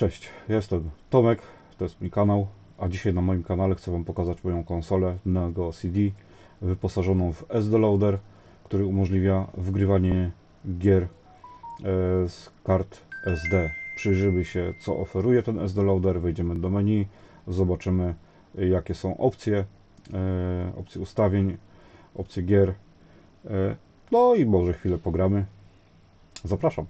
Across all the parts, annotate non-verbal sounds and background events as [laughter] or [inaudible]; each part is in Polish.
Cześć, jestem Tomek, to jest mój kanał, a dzisiaj na moim kanale chcę Wam pokazać moją konsolę Neo CD wyposażoną w SD Loader, który umożliwia wgrywanie gier e, z kart SD. Przyjrzymy się co oferuje ten SD Loader, wejdziemy do menu, zobaczymy jakie są opcje, e, opcje ustawień, opcje gier, e, no i może chwilę pogramy. Zapraszam.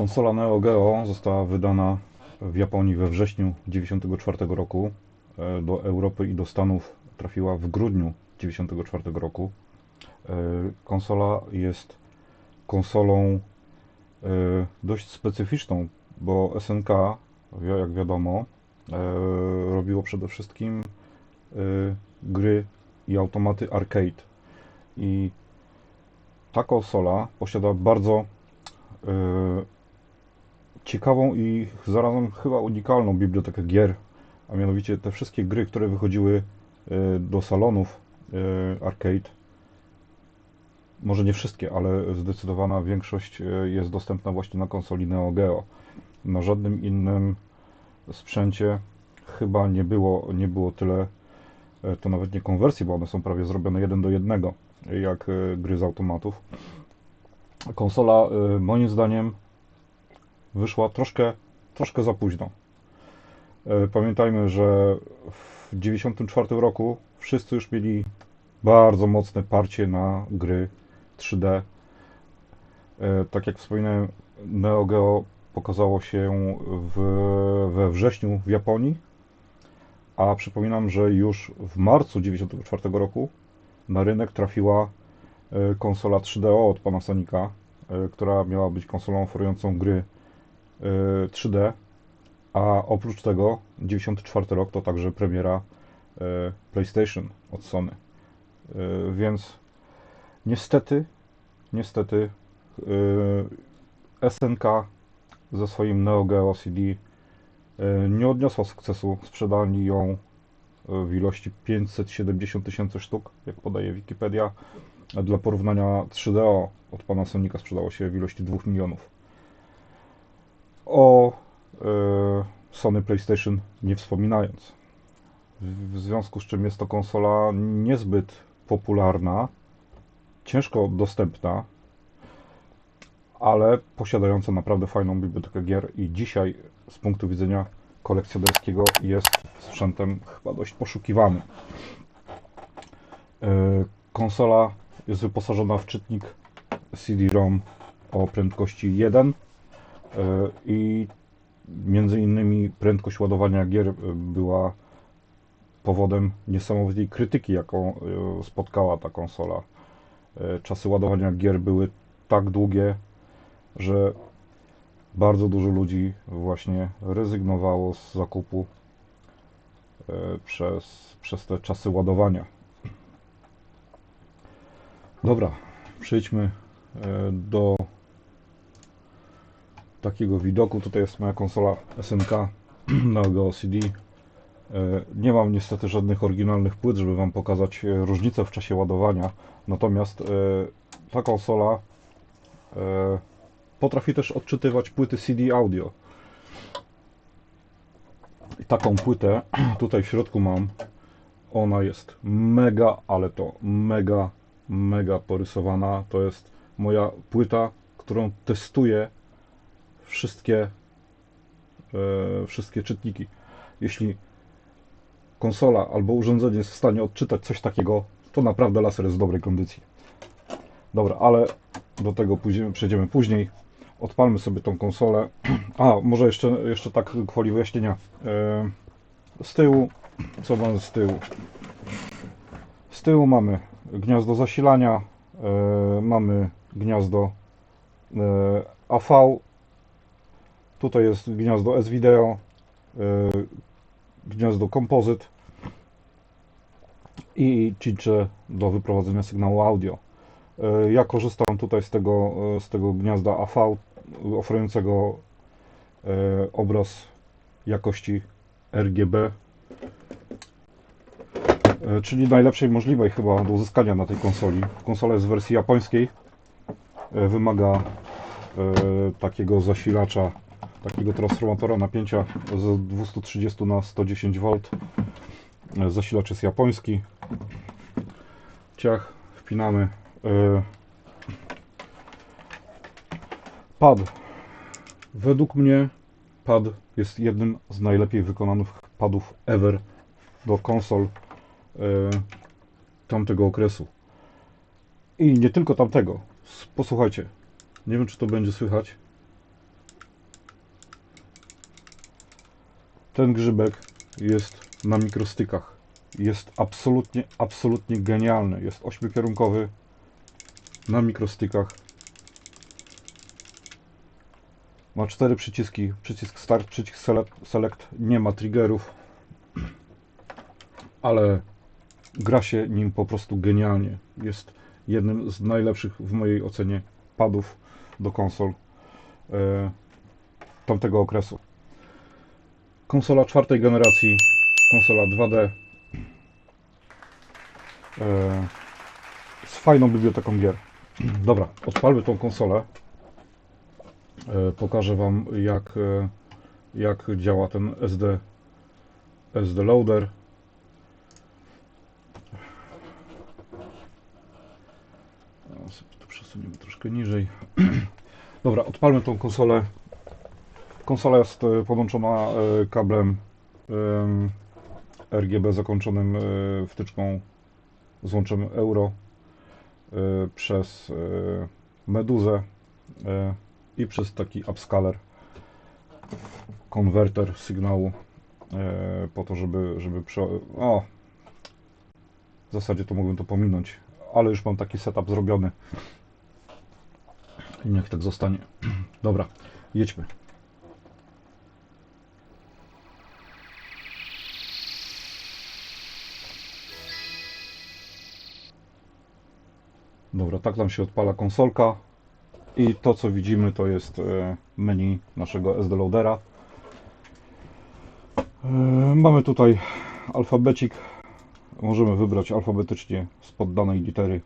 Konsola Neo Geo została wydana w Japonii we wrześniu 1994 roku. E, Do Europy i do Stanów trafiła w grudniu 1994 roku. E, Konsola jest konsolą e, dość specyficzną, bo SNK, jak wiadomo, robiło przede wszystkim gry i automaty arcade. I ta konsola posiada bardzo ciekawą i zarazem chyba unikalną bibliotekę gier, a mianowicie te wszystkie gry, które wychodziły e, do salonów e, arcade, może nie wszystkie, ale zdecydowana większość e, jest dostępna właśnie na konsoli Neo Geo. Na żadnym innym sprzęcie chyba nie było, nie było tyle, to nawet nie konwersji, bo one są prawie zrobione jeden do jednego, jak gry z automatów. Konsola moim zdaniem wyszła troszkę, troszkę za późno. E, Pamiętajmy, że w 1994 roku wszyscy już mieli bardzo mocne parcie na gry 3D. E, Tak jak wspominałem, Neo Geo pokazało się w, we wrześniu w Japonii, a przypominam, że już w marcu 1994 roku na rynek trafiła e, konsola 3DO od Panasonica, e, która miała być konsolą oferującą gry 3D, a oprócz tego 94 rok to także premiera e, PlayStation od Sony. E, Więc niestety, niestety e, SNK ze swoim Neo Geo CD e, nie odniosła sukcesu. Sprzedali ją e, w ilości 570 tysięcy sztuk, jak podaje Wikipedia. Dla porównania 3DO od Panasonica sprzedało się w ilości 2 milionów. O e, Sony PlayStation nie wspominając. W związku z czym jest to konsola niezbyt popularna, ciężko dostępna, ale posiadająca naprawdę fajną bibliotekę gier i dzisiaj z punktu widzenia kolekcjonerskiego jest sprzętem chyba dość poszukiwanym. E, Konsola jest wyposażona w czytnik CD-ROM o prędkości 1 e, i między innymi prędkość ładowania gier e, była powodem niesamowitej krytyki, jaką e, spotkała ta konsola. E, Czasy ładowania gier były tak długie, że bardzo dużo ludzi właśnie rezygnowało z zakupu e, przez, przez te czasy ładowania. Dobra, przejdźmy e, do takiego widoku. Tutaj jest moja konsola SNK [clears throat] Geo CD. E, Nie mam niestety żadnych oryginalnych płyt, żeby Wam pokazać e, różnicę w czasie ładowania. Natomiast e, ta konsola potrafi też odczytywać płyty CD audio. I taką płytę [clears throat] tutaj w środku mam. Ona jest mega, ale to mega, mega porysowana. To jest moja płyta, którą testuję wszystkie, e, wszystkie czytniki. Jeśli konsola albo urządzenie jest w stanie odczytać coś takiego, to naprawdę laser jest w dobrej kondycji. Dobra, ale do tego przejdziemy później. Odpalmy sobie tą konsolę. [clears throat] A, może jeszcze, jeszcze tak gwoli wyjaśnienia. E, Z tyłu, co mamy z tyłu? Z tyłu mamy gniazdo zasilania, e, mamy gniazdo AV, tutaj jest gniazdo S-Video, e, gniazdo kompozyt i chicze do wyprowadzenia sygnału audio. E, Ja korzystam tutaj z tego, e, z tego gniazda AV oferującego obraz jakości RGB. Czyli najlepszej możliwej chyba do uzyskania na tej konsoli. Konsola jest w wersji japońskiej. Wymaga takiego zasilacza, takiego transformatora napięcia z 230 na 110 V. Zasilacz jest japoński. Ciach, wpinamy. E, Pad. Według mnie pad jest jednym z najlepiej wykonanych padów ever do konsol e, tamtego okresu. I nie tylko tamtego. Posłuchajcie. Nie wiem, czy to będzie słychać. Ten grzybek jest na mikrostykach. Jest absolutnie, absolutnie genialny. Jest ośmiokierunkowy na mikrostykach. Ma cztery przyciski. Przycisk start, przycisk select. Nie ma triggerów. Ale gra się nim po prostu genialnie. Jest jednym z najlepszych w mojej ocenie padów do konsol e, tamtego okresu. Konsola czwartej generacji, konsola 2D e, z fajną biblioteką gier. Dobra, odpalmy tą konsolę. E, pokażę Wam jak, e, jak działa ten SD, SD loader. O, sobie to przesuniemy troszkę niżej. [clears throat] Dobra, odpalmy tą konsolę. Konsola jest e, podłączona e, kablem em, RGB zakończonym e, wtyczką z łączem euro przez meduzę i przez taki upscaler konwerter sygnału po to, żeby, żeby prze... o w zasadzie to mogłem to pominąć, ale już mam taki setup zrobiony i niech tak zostanie. [clears throat] Dobra, jedźmy. Dobra, tak nam się odpala konsolka i to co widzimy to jest e, menu naszego SD loadera. E, Mamy tutaj alfabecik. Możemy wybrać alfabetycznie spod danej litery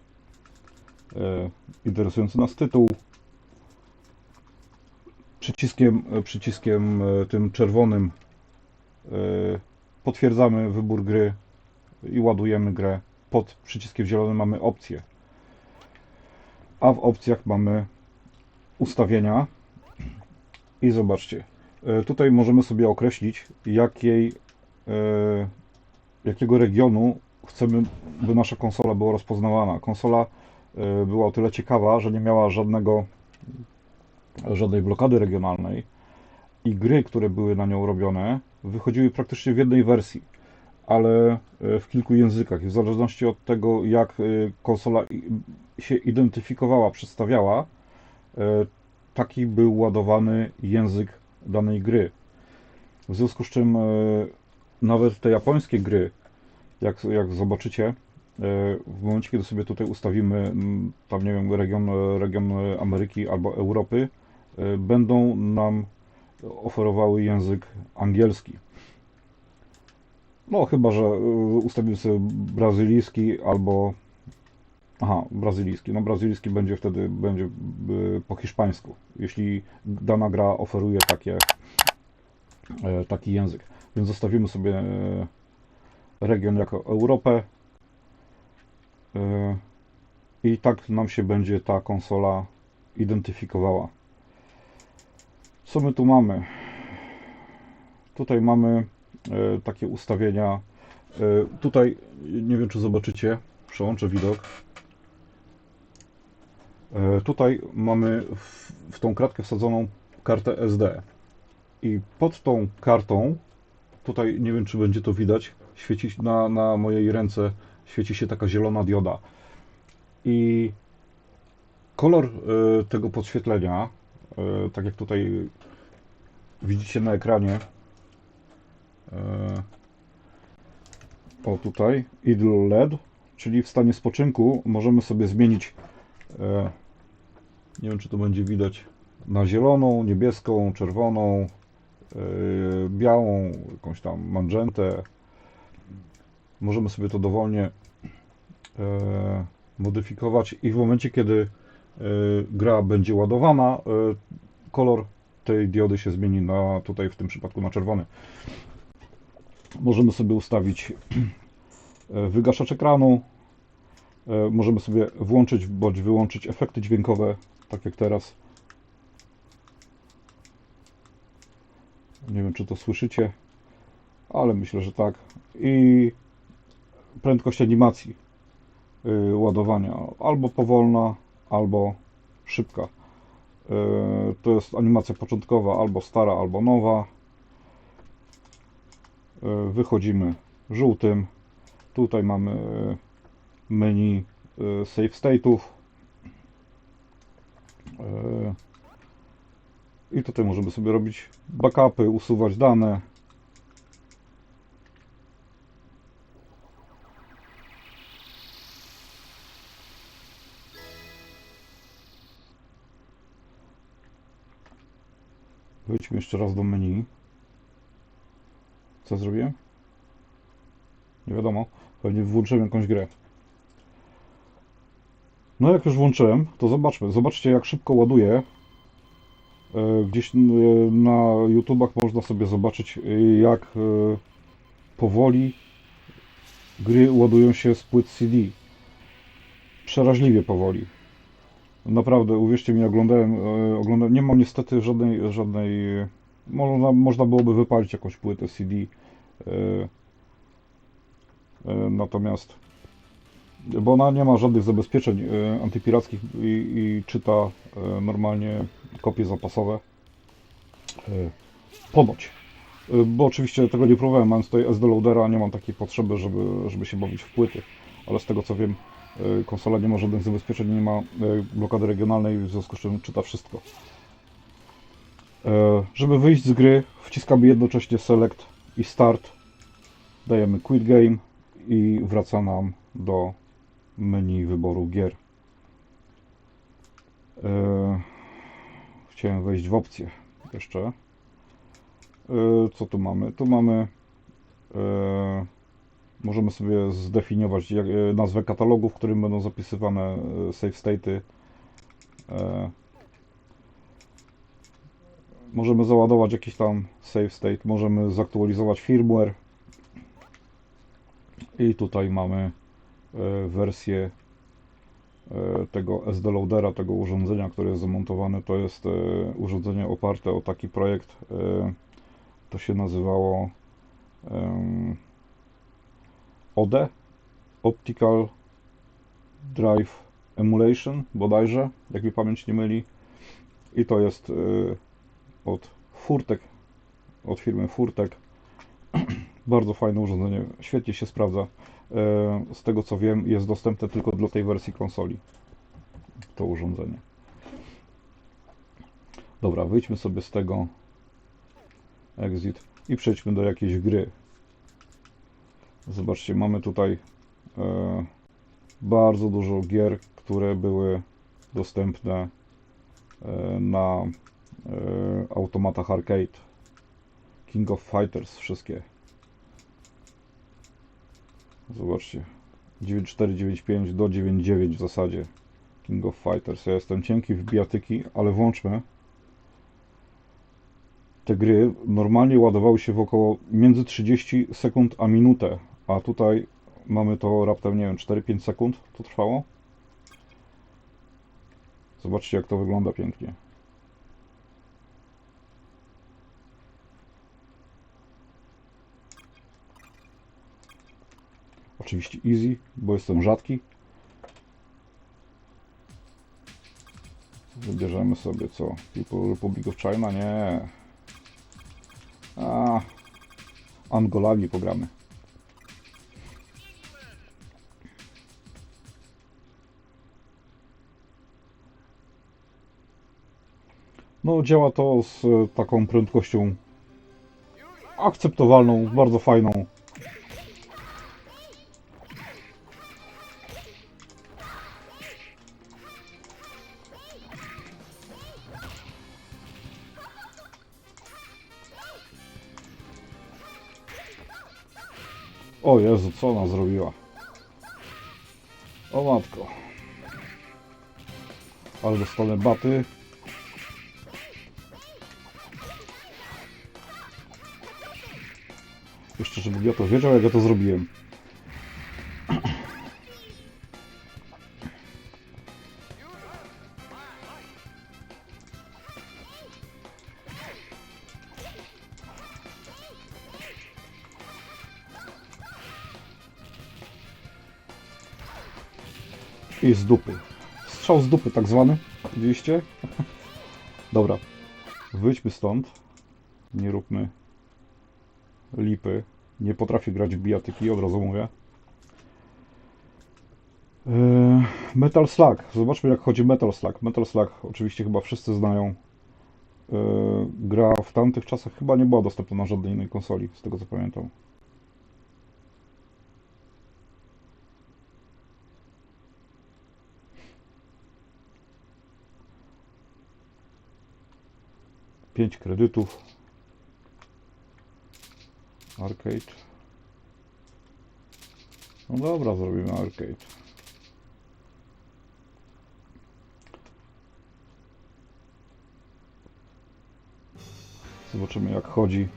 e, interesujący nas tytuł. Przyciskiem, przyciskiem tym czerwonym potwierdzamy wybór gry i ładujemy grę. Pod przyciskiem zielonym mamy opcje. A w opcjach mamy ustawienia. I zobaczcie, e, tutaj możemy sobie określić, jakiej, e, jakiego regionu chcemy, by nasza konsola była rozpoznawana. Konsola e, była o tyle ciekawa, że nie miała żadnego, żadnej blokady regionalnej i gry, które były na nią robione, wychodziły praktycznie w jednej wersji, ale e, w kilku językach. W zależności od tego, jak e, konsola się identyfikowała, przedstawiała, e, taki był ładowany język danej gry. W związku z czym nawet te japońskie gry, jak, jak zobaczycie, w momencie, kiedy sobie tutaj ustawimy tam, nie wiem, region, region Ameryki albo Europy, będą nam oferowały język angielski. No, chyba, że e, ustawimy sobie brazylijski albo. Aha, brazylijski. No, brazylijski będzie wtedy będzie e, po hiszpańsku, jeśli dana gra oferuje takie, e, taki język. Więc zostawimy sobie e, region jako Europę. E, I tak nam się będzie ta konsola identyfikowała. Co my tu mamy? Tutaj mamy takie ustawienia. E, tutaj nie wiem, czy zobaczycie. Przełączę widok. E, tutaj mamy w, w tą kratkę wsadzoną kartę SD. I pod tą kartą, tutaj nie wiem, czy będzie to widać, świeci na, na mojej ręce świeci się taka zielona dioda. I kolor e, tego podświetlenia, e, tak jak tutaj widzicie na ekranie, e, o tutaj, idle LED, czyli w stanie spoczynku możemy sobie zmienić, e, nie wiem czy to będzie widać, na zieloną, niebieską, czerwoną, e, białą, jakąś tam magentę. możemy sobie to dowolnie e, modyfikować i w momencie, kiedy e, gra będzie ładowana, e, kolor tej diody się zmieni na tutaj w tym przypadku na czerwony. Możemy sobie ustawić e, wygaszacz ekranu. E, Możemy sobie włączyć bądź wyłączyć efekty dźwiękowe, tak jak teraz. Nie wiem, czy to słyszycie, ale myślę, że tak. I prędkość animacji y, ładowania albo powolna, albo szybka. To jest animacja początkowa, albo stara, albo nowa. Y, Wychodzimy żółtym. Tutaj mamy y, menu y, save state'ów. I tutaj możemy sobie robić backupy, usuwać dane. Wejdźmy jeszcze raz do menu. Co zrobiłem? Nie wiadomo. Pewnie włączyłem jakąś grę. No jak już włączyłem, to zobaczmy. Zobaczcie jak szybko ładuje. Gdzieś e, na YouTubach można sobie zobaczyć e, jak e, powoli gry ładują się z płyt CD. Przeraźliwie powoli. Naprawdę, uwierzcie mi, oglądałem, oglądałem, nie mam niestety żadnej, żadnej, można, można byłoby wypalić jakąś płytę CD, e, e, natomiast, bo ona nie ma żadnych zabezpieczeń e, antypirackich i, i czyta normalnie kopie zapasowe, ponoć. Bo oczywiście tego nie próbowałem, mając tutaj SD loadera, nie mam takiej potrzeby, żeby, żeby się bawić w płyty, ale z tego co wiem, konsola nie ma żadnych zabezpieczeń, nie ma blokady regionalnej, w związku z czym czyta wszystko. E, Żeby wyjść z gry, wciskamy jednocześnie Select i Start, dajemy Quit Game i wraca nam do menu wyboru gier. E, Chciałem wejść w opcje jeszcze. E, Co tu mamy? Tu mamy. Możemy sobie zdefiniować nazwę katalogu, w którym będą zapisywane save state'y. Możemy załadować jakiś tam save state, możemy zaktualizować firmware. I tutaj mamy e, wersję e, tego SD loadera, tego urządzenia, które jest zamontowane. To jest e, urządzenie oparte o taki projekt. To się nazywało ODE Optical Drive Emulation bodajże, jak mi pamięć nie myli. I to jest od Furtek, od firmy Furtek. [clears throat] Bardzo fajne urządzenie, świetnie się sprawdza. E, Z tego co wiem, jest dostępne tylko dla tej wersji konsoli. To urządzenie. Dobra, wyjdźmy sobie z tego exit i przejdźmy do jakiejś gry. Zobaczcie, mamy tutaj e, bardzo dużo gier, które były dostępne e, na automatach arcade. King of Fighters, wszystkie. Zobaczcie. 9495 do 99 w zasadzie. King of Fighters. Ja jestem cienki w bijatyki, ale włączmy. Te gry normalnie ładowały się w około między 30 sekund a minutę, a tutaj mamy to raptem, nie wiem, 4-5 sekund to trwało. Zobaczcie jak to wygląda pięknie. Oczywiście easy, bo jestem rzadki. Wybierzemy sobie co? People Republic of China? Nie. A, Angolami pogramy. No, działa to z taką prędkością akceptowalną, bardzo fajną. O Jezu, co ona zrobiła? O matko. Ale dostanę baty. Jeszcze, żebym ja to wiedział, jak ja to zrobiłem. I z dupy. Strzał z dupy tak zwany. Widzieliście? Dobra. Wyjdźmy stąd. Nie róbmy lipy. Nie potrafię grać w bijatyki, od razu mówię. Eee, Metal Slug. Zobaczmy jak chodzi Metal Slug. Metal Slug oczywiście chyba wszyscy znają. Eee, gra w tamtych czasach chyba nie była dostępna na żadnej innej konsoli, z tego co pamiętam. Pięć kredytów. Arcade. No dobra, zrobimy arcade. Zobaczymy jak chodzi.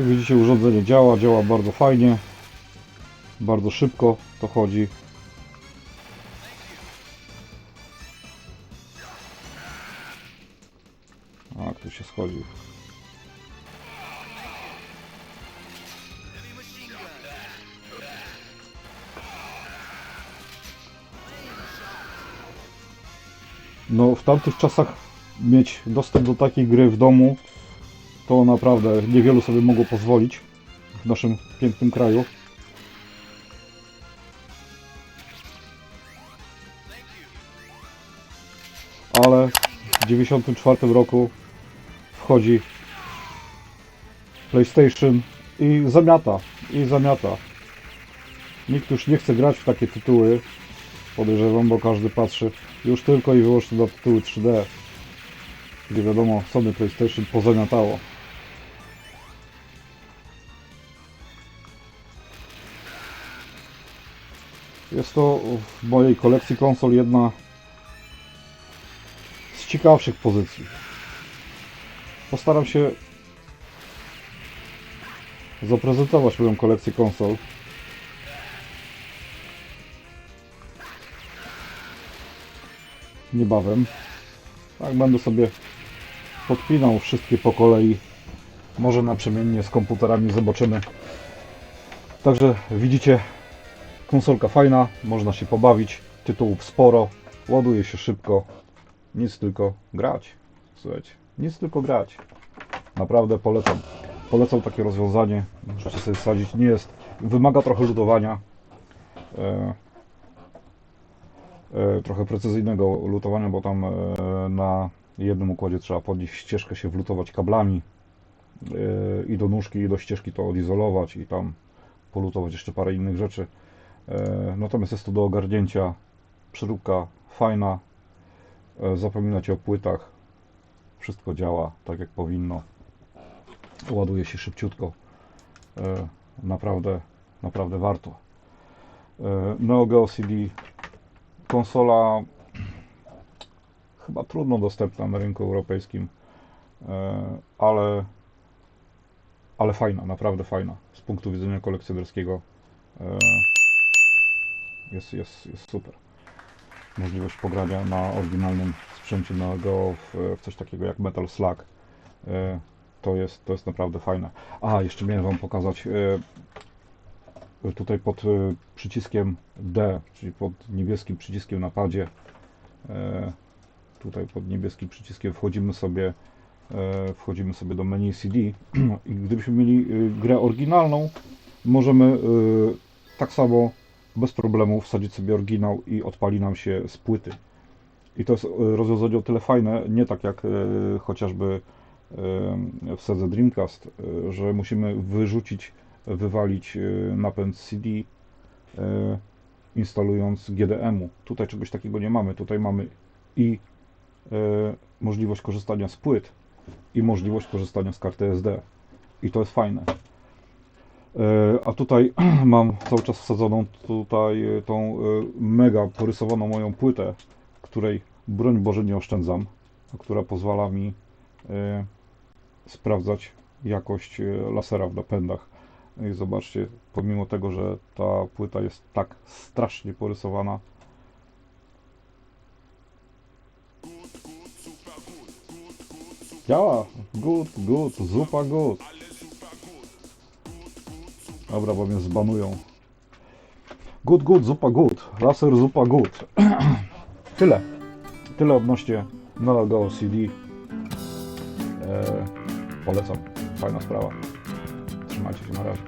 Jak widzicie urządzenie działa, działa bardzo fajnie. Bardzo szybko to chodzi. A, tu się schodzi. No, w tamtych czasach mieć dostęp do takiej gry w domu to naprawdę niewielu sobie mogło pozwolić w naszym pięknym kraju. Ale w 1994 roku wchodzi PlayStation i zamiata, i zamiata. Nikt już nie chce grać w takie tytuły, podejrzewam, bo każdy patrzy już tylko i wyłącznie na tytuły 3D, gdzie wiadomo, Sony PlayStation pozamiatało. Jest to w mojej kolekcji konsol jedna z ciekawszych pozycji. Postaram się zaprezentować moją kolekcję konsol. Niebawem. Tak, będę sobie podpinał wszystkie po kolei. Może naprzemiennie z komputerami zobaczymy. Także widzicie, Konsolka fajna, można się pobawić, tytułów sporo, ładuje się szybko, nic tylko grać. Słuchajcie, nic tylko grać. Naprawdę polecam. Polecam takie rozwiązanie, możecie sobie wsadzić. Nie jest, wymaga trochę lutowania. E, e, trochę precyzyjnego lutowania, bo tam e, na jednym układzie trzeba podnieść ścieżkę, się wlutować kablami e, i do nóżki, i do ścieżki to odizolować i tam polutować jeszcze parę innych rzeczy. E, Natomiast jest to do ogarnięcia. Przyróbka fajna. E, Zapominać o płytach. Wszystko działa tak jak powinno. Ładuje się szybciutko. E, Naprawdę, naprawdę warto. Neo Geo CD. Konsola chyba trudno dostępna na rynku europejskim, ale, ale fajna, naprawdę fajna. Z punktu widzenia kolekcjonerskiego. Jest, jest, jest super. Możliwość pogrania na oryginalnym sprzęcie na Go w, w coś takiego jak Metal Slug. E, To jest, to jest naprawdę fajne. A, jeszcze miałem Wam pokazać e, tutaj pod e, przyciskiem D, czyli pod niebieskim przyciskiem na padzie. Tutaj pod niebieskim przyciskiem wchodzimy sobie wchodzimy sobie do menu CD [clears throat] i gdybyśmy mieli grę oryginalną, możemy tak samo bez problemu wsadzić sobie oryginał i odpali nam się z płyty. I to jest e, rozwiązanie o tyle fajne, nie tak jak e, chociażby e, w Sedze Dreamcast, że musimy wyrzucić, wywalić napęd CD instalując GDM-u. Tutaj czegoś takiego nie mamy. Tutaj mamy i możliwość korzystania z płyt i możliwość korzystania z karty SD. I to jest fajne. E, A tutaj [clears throat] mam cały czas wsadzoną tutaj e, tą e, mega porysowaną moją płytę, której broń Boże nie oszczędzam, która pozwala mi sprawdzać jakość lasera w napędach. I zobaczcie, pomimo tego, że ta płyta jest tak strasznie porysowana, działa. Good, good, zupa good. Dobra, bo mnie zbanują. Good, good, zupa good. Laser, zupa good. [clears throat] Tyle. Tyle odnośnie Nova Go CD. E, polecam. Fajna sprawa. Trzymajcie się na razie.